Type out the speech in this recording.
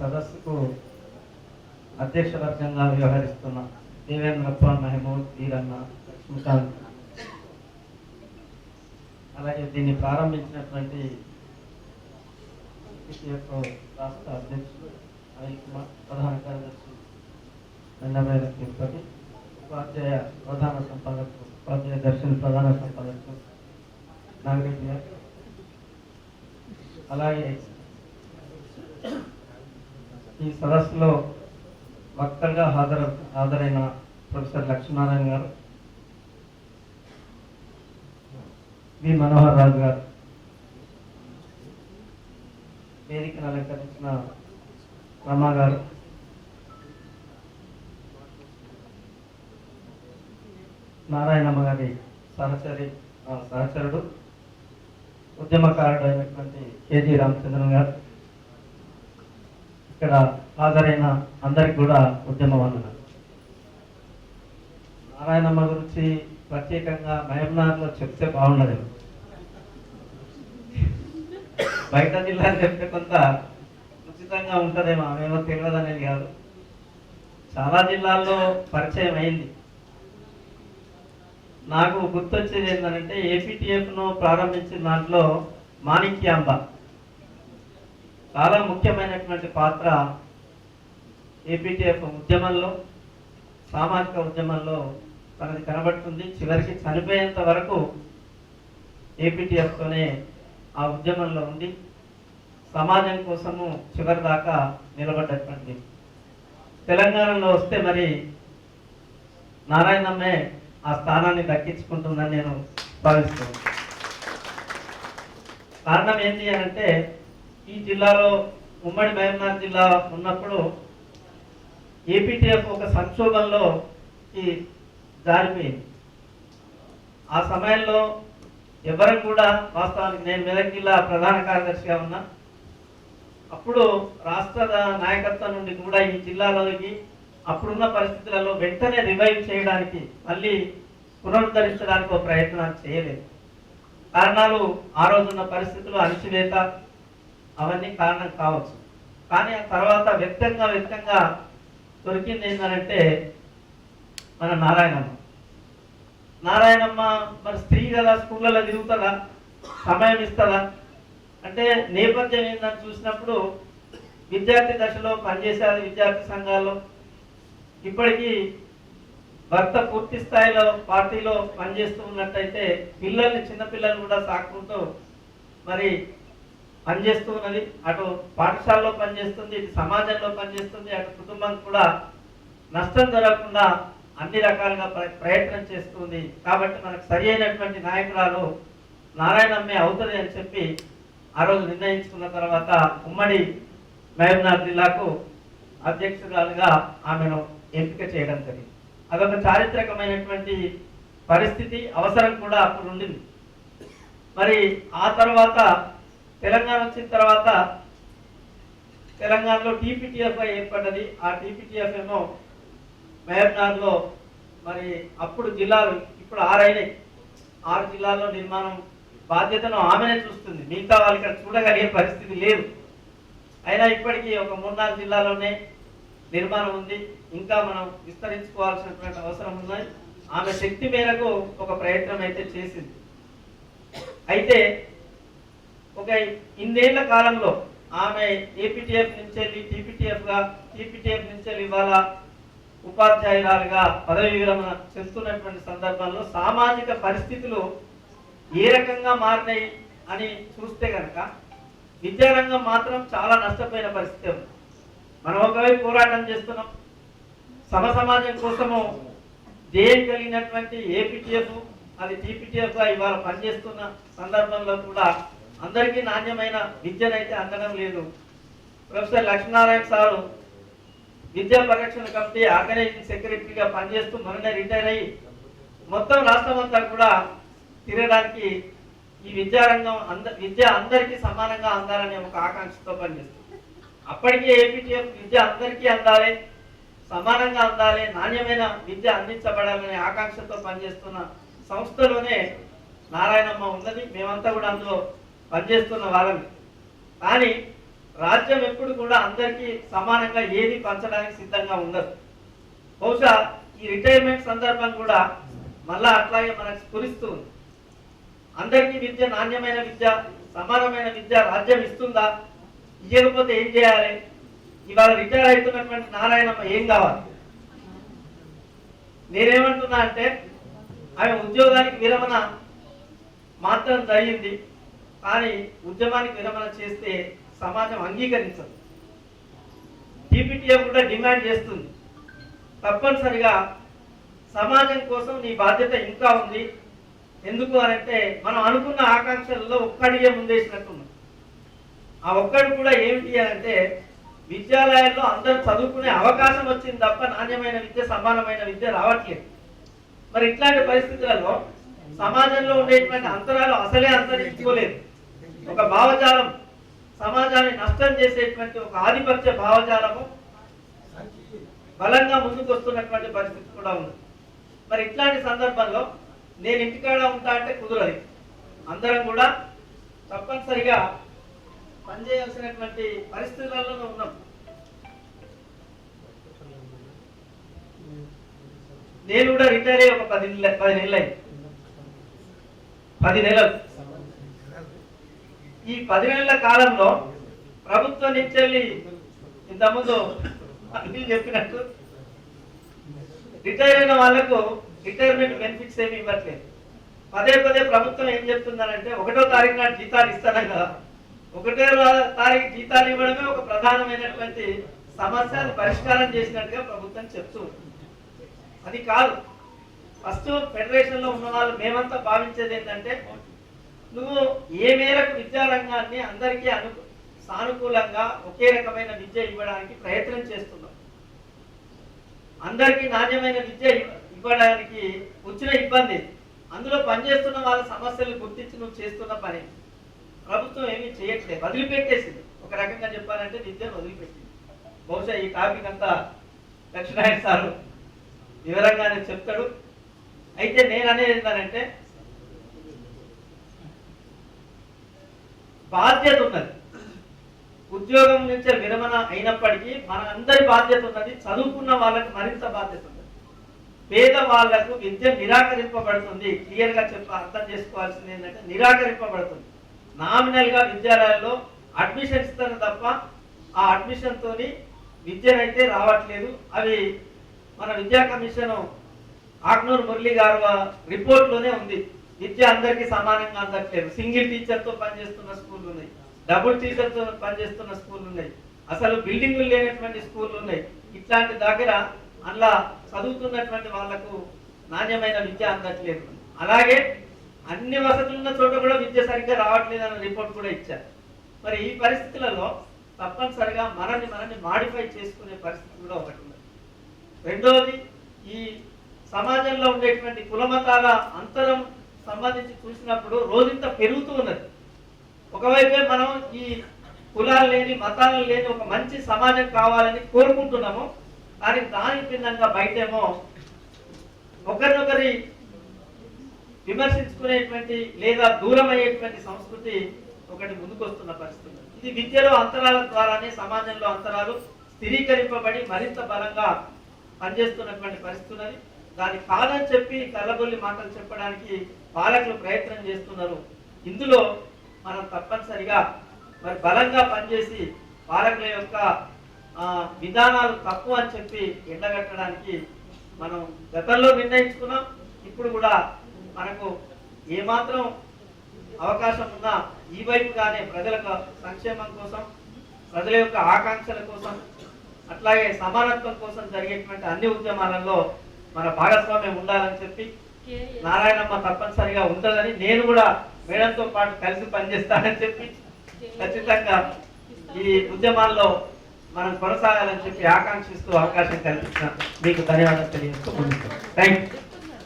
సదస్సుకు అధ్యక్ష వర్గంగా వ్యవహరిస్తున్న దేవేంద్రప్ప మహమూద్ వీరన్న లక్ష్మీకాంత్. అలాగే దీన్ని ప్రారంభించినటువంటి యొక్క రాష్ట్ర అధ్యక్షుడు అనిల్ కుమార్ ప్రధాన కార్యదర్శి నందమైన తిరుపతి ఉపాధ్యాయ ప్రధాన సంపాదకుడు ఉపాధ్యాయ దర్శన్ ప్రధాన సంపాదకుడు నాగరెడ్డి గారు. అలాగే ఈ సదస్సులో వక్తగా హాజరు హాజరైన ప్రొఫెసర్ లక్ష్మీనారాయణ గారు వి మనోహర్ రాజు గారు వేదికను అలంకరించిన రమా గారు నారాయణమ్మ గారి సహచరి ఆ, సహచరుడు ఉద్యమకారుడు అయినటువంటి కేజీ రామచంద్రన్ గారు ఇక్కడ హాజరైన అందరికి కూడా ఉద్యమ వందనాలు. నారాయణమ్మ గురించి ప్రత్యేకంగా మహమ్నార్లో చెప్తే బాగుండదు బయట జిల్లా చెప్తే కొంత ఉచితంగా ఉంటుందేమో ఆమెమో తెలియదు అనేది కాదు. చాలా జిల్లాల్లో పరిచయం అయింది. నాకు గుర్తొచ్చేది ఏంటంటే ఏపీటీఎఫ్ను ప్రారంభించిన దాంట్లో మాణిక్యాంబ. చాలా ముఖ్యమైనటువంటి పాత్ర ఏపీటీఎఫ్ ఉద్యమంలో సామాజిక ఉద్యమంలో తనది కనబడుతుంది. చివరికి చనిపోయేంత వరకు ఏపీటీఎఫ్తోనే ఆ ఉద్యమంలో ఉండి సమాజం కోసము చివరి దాకా నిలబడ్డటువంటి. తెలంగాణలో వస్తే మరి నారాయణమ్మే ఆ స్థానాన్ని దక్కించుకుంటుందని నేను భావిస్తున్నాను. కారణం ఏంటి అంటే ఈ జిల్లాలో ఉమ్మడి మహబూబ్నగర్ జిల్లా ఉన్నప్పుడు ఏపీటీఎఫ్ ఒక సంక్షోభంలో ఈ జారిపోయింది. ఆ సమయంలో ఎవరు కూడా వాస్తవానికి నేను మెదక్ జిల్లా ప్రధాన కార్యదర్శిగా ఉన్నా. అప్పుడు రాష్ట్ర నాయకత్వం నుండి కూడా ఈ జిల్లాలోకి అప్పుడున్న పరిస్థితులలో వెంటనే రివైవ్ చేయడానికి మళ్ళీ పునరుద్ధరించడానికి ఒక ప్రయత్నం చేయలేదు. కారణాలు ఆ రోజున్న పరిస్థితులు అణచివేత అవన్నీ కారణం కావచ్చు. కానీ ఆ తర్వాత వ్యక్తంగా వ్యక్తంగా దొరికింది ఏంటంటే మన నారాయణమ్మ. నారాయణమ్మ మరి స్త్రీ కదా స్కూళ్ళలో తిరుగుతుందా సమయం ఇస్తుందా? అంటే నేపథ్యం ఏందని చూసినప్పుడు విద్యార్థి దశలో పనిచేసేది విద్యార్థి సంఘాల్లో. ఇప్పటికీ భర్త పూర్తి స్థాయిలో పార్టీలో పనిచేస్తూ ఉన్నట్టయితే పిల్లల్ని చిన్నపిల్లల్ని కూడా సాకుంటూ మరి పనిచేస్తూ ఉన్నది అటు పాఠశాలలో పనిచేస్తుంది ఇటు సమాజంలో పనిచేస్తుంది అటు కుటుంబం కూడా నష్టం జరగకుండా అన్ని రకాలుగా ప్ర- ప్రయత్నం చేస్తుంది. కాబట్టి మనకు సరి అయినటువంటి నాయకురాలు నారాయణమ్మే అవుతుంది అని చెప్పి ఆ రోజు నిర్ణయించుకున్న తర్వాత ఉమ్మడి మహబూబ్నగర్ జిల్లాకు అధ్యక్షురాలుగా ఆమెను ఎంపిక చేయడం జరిగింది. అదొక చారిత్రకమైనటువంటి పరిస్థితి అవసరం కూడా అప్పుడు ఉండింది. మరి ఆ తర్వాత తెలంగాణ వచ్చిన తర్వాత తెలంగాణలో టీపీటీఎఫ్ఐ ఏర్పడ్డది. ఆ టీపీటీఎఫ్ ఏమో మహబూబ్నగర్లో మరి అప్పుడు జిల్లాలు ఇప్పుడు ఆరైనాయి ఆరు జిల్లాల్లో నిర్మాణం బాధ్యతను ఆమెనే చూస్తుంది. మిగతా వాళ్ళు ఇక్కడ చూడగలిగే పరిస్థితి లేదు. అయినా ఇప్పటికీ ఒక మూడు నాలుగు జిల్లాలోనే నిర్మాణం ఉంది. ఇంకా మనం విస్తరించుకోవాల్సినటువంటి అవసరం ఉన్నది. ఆమె శక్తి మేరకు ఒక ప్రయత్నం అయితే చేసింది. అయితే ఒక ఇన్నేళ్ళ కాలంలో ఆమె ఏపీటీఎఫ్ నుంచి వెళ్ళి టీపీటీఎఫ్గా టీపీటీఎఫ్ నుంచి వెళ్ళి ఇవాళ ఉపాధ్యాయురాలుగా పదవి విరమణ చేస్తున్నటువంటి సందర్భంలో సామాజిక పరిస్థితులు ఏ రకంగా మారినాయి అని చూస్తే కనుక విద్యారంగం మాత్రం చాలా నష్టపోయిన పరిస్థితి ఉంది. మనం ఒకవైపు పోరాటం చేస్తున్నాం. సమ సమాజం కోసము ధ్యేయం కలిగినటువంటి ఏపీటీఎఫ్ అది టీపీటీఎఫ్గా ఇవాళ పనిచేస్తున్న సందర్భంలో కూడా అందరికీ నాణ్యమైన విద్యనైతే అందడం లేదు. ప్రొఫెసర్ లక్ష్మీనారాయణ సారు విద్యా పరిరక్షణ కమిటీ ఆర్గనైజింగ్ సెక్రటరీగా పనిచేస్తూ మొన్ననే రిటైర్ అయ్యి మొత్తం రాష్ట్రం అంతా కూడా తిరగడానికి ఈ విద్యారంగం అంద విద్య అందరికీ సమానంగా అందాలనే ఒక ఆకాంక్షతో పనిచేస్తుంది. అప్పటికే ఏపీటీఎఫ్ విద్య అందరికీ అందాలి సమానంగా అందాలి నాణ్యమైన విద్య అందించబడాలనే ఆకాంక్షతో పనిచేస్తున్న సంస్థలోనే నారాయణమ్మ ఉన్నది. మేమంతా కూడా అందులో పనిచేస్తున్న వాళ్ళని. కానీ రాజ్యం ఎప్పుడు కూడా అందరికీ సమానంగా ఏది పంచడానికి సిద్ధంగా ఉండదు. బహుశా ఈ రిటైర్మెంట్ సందర్భం కూడా మళ్ళా అట్లాగే మనకు స్ఫురిస్తూ ఉంది. అందరికీ విద్య నాణ్యమైన విద్య సమానమైన విద్య రాజ్యం ఇస్తుందా? ఇవ్వకపోతే ఏం చేయాలి? ఇవాళ రిటైర్ అవుతున్నటువంటి నారాయణమ్మ ఏం కావాలి? నేనేమంటున్నా అంటే ఆమె ఉద్యోగానికి విరమణ మాత్రం జరిగింది. కానీ ఉద్యమానికి విరమణ చేస్తే సమాజం అంగీకరించదు. టీపీటీఎఫ్ కూడా డిమాండ్ చేస్తుంది. తప్పనిసరిగా సమాజం కోసం నీ బాధ్యత ఇంకా ఉంది. ఎందుకు అని అంటే మనం అనుకున్న ఆకాంక్షల్లో ఒక్కడిగే ముందేసినట్టున్నాం. ఆ ఒక్కడు కూడా ఏమిటి అని అంటే విద్యాలయాల్లో అందరూ చదువుకునే అవకాశం వచ్చింది తప్ప నాణ్యమైన విద్య సమానమైన విద్య రావట్లేదు. మరి ఇట్లాంటి పరిస్థితులలో సమాజంలో ఉండేటువంటి అంతరాలు అసలే అంతరించుకోలేదు ఒక భావజాలం సమాజాన్ని నష్టం చేసేటువంటి ఒక ఆధిపత్య భావజాలము బలంగా ముందుకు వస్తున్నటువంటి పరిస్థితి కూడా ఉంది. మరి ఇట్లాంటి సందర్భంలో నేను ఇంటికాడ ఉంటా అంటే కుదరదు. అందరం కూడా తప్పనిసరిగా పనిచేయాల్సినటువంటి పరిస్థితులలో ఉన్నాం. నేను కూడా రిటైర్ అయ్యి ఒక పది నెల పది నెలలు అయింది. పది నెలలు. ఈ పదివేళ్ళ కాలంలో ప్రభుత్వం నుంచి వెళ్ళి ఇంతకుముందు అన్ని చెప్పినట్టు రిటైర్ అయిన వాళ్ళకు రిటైర్మెంట్ బెనిఫిట్స్ ఏమి ఇవ్వట్లేదు. పదే పదే ప్రభుత్వం ఏం చెప్తుందనంటే ఒకటో తారీఖు నాడు జీతాలు ఇస్తాను కదా తారీఖు జీతాలు ఇవ్వడమే ఒక ప్రధానమైనటువంటి సమస్య పరిష్కారం చేసినట్టుగా ప్రభుత్వం చెప్తూ అది కాదు. ఫస్ట్ ఫెడరేషన్లో ఉన్న వాళ్ళు మేమంతా భావించేది ఏంటంటే నువ్వు ఏ మేరకు విద్యారంగాన్ని అందరికీ అను సానుకూలంగా ఒకే రకమైన విద్య ఇవ్వడానికి ప్రయత్నం చేస్తున్నావు? అందరికీ నాణ్యమైన విద్య ఇవ్వడానికి వచ్చిన ఇబ్బంది. అందులో పనిచేస్తున్న వాళ్ళ సమస్యలు గుర్తించి నువ్వు చేస్తున్న పని. ప్రభుత్వం ఏమీ చేయట్లేదు వదిలిపెట్టేసింది. ఒక రకంగా చెప్పాలంటే విద్యను వదిలిపెట్టింది. బహుశా ఈ టాపిక్ అంతా దక్షిణాయన సారు వివరంగానే చెప్తాడు. అయితే నేను అనేది ఏంటంటే బాధ్యత ఉన్నది. ఉద్యోగం నుంచి విరమణ అయినప్పటికీ మన అందరి బాధ్యత ఉన్నది. చదువుకున్న వాళ్ళకి మరింత బాధ్యత ఉన్నది. పేద వాళ్ళకు విద్య నిరాకరింపబడుతుంది. క్లియర్గా చెప్ప అర్థం చేసుకోవాల్సింది ఏంటంటే నిరాకరింపబడుతుంది. నామినల్గా విద్యాలయాల్లో అడ్మిషన్ ఇస్తారు తప్ప ఆ అడ్మిషన్ తోని విద్యనైతే రావట్లేదు. అవి మన విద్యా కమిషన్ ఆగ్నూర్ మురళి గారు రిపోర్ట్లోనే ఉంది. విద్య అందరికీ సమానంగా అందట్లేదు. సింగిల్ టీచర్తో పనిచేస్తున్న స్కూల్ ఉన్నాయి డబుల్ టీచర్తో పనిచేస్తున్న స్కూల్ ఉన్నాయి అసలు బిల్డింగులు లేనటువంటి స్కూల్ ఉన్నాయి ఇట్లాంటి దగ్గర అలా చదువుతున్నటువంటి వాళ్ళకు నాణ్యమైన విద్య అందట్లేదు. అలాగే అన్ని వసతులు ఉన్న చోట కూడా విద్య సరిగ్గా రావట్లేదు అన్న రిపోర్ట్ కూడా ఇచ్చారు. మరి ఈ పరిస్థితులలో తప్పనిసరిగా మనల్ని మనల్ని మాడిఫై చేసుకునే పరిస్థితి కూడా ఒకటి ఉంది రెండవది ఈ సమాజంలో ఉండేటువంటి కులమతాల అంతరం సంబంధించి చూసినప్పుడు రోజంత పెరుగుతూ ఉన్నది. ఒకవైపే మనం ఈ కులాలు లేని మతాలు లేని ఒక మంచి సమాజం కావాలని కోరుకుంటున్నాము. కానీ దాని భిన్నంగా బయటేమో ఒకరినొకరి విమర్శించుకునేటువంటి లేదా దూరం అయ్యేటువంటి సంస్కృతి ఒకటి ముందుకొస్తున్న పరిస్థితి. ఇది విద్యలో అంతరాల ద్వారానే సమాజంలో అంతరాలు స్థిరీకరింపబడి మరింత బలంగా పనిచేస్తున్నటువంటి పరిస్థితి దాని కాదని చెప్పి కళ్ళబొల్లి మాటలు చెప్పడానికి పాలకులు ప్రయత్నం చేస్తున్నారు. ఇందులో మనం తప్పనిసరిగా మరి బలంగా పనిచేసి పాలకుల యొక్క విధానాలు తప్పు అని చెప్పి ఎండగట్టడానికి మనం గతంలో నిర్ణయించుకున్నాం. ఇప్పుడు కూడా మనకు ఏమాత్రం అవకాశం ఉన్నా ఈ వైపుగానే ప్రజల సంక్షేమం కోసం ప్రజల యొక్క ఆకాంక్షల కోసం అట్లాగే సమానత్వం కోసం జరిగేటువంటి అన్ని ఉద్యమాలలో మన భాగస్వామ్యం ఉండాలని చెప్పి నారాయణమ్మ తప్పనిసరిగా ఉంటుందని నేను కూడా మేడంతో పాటు కలిసి పనిచేస్తానని చెప్పి ఖచ్చితంగా ఈ ఉద్యమాల్లో మనం కొనసాగాలని చెప్పి ఆకాంక్షిస్తూ అవకాశం కల్పించిన మీకు ధన్యవాదాలు తెలియజేస్తూ థ్యాంక్ యూ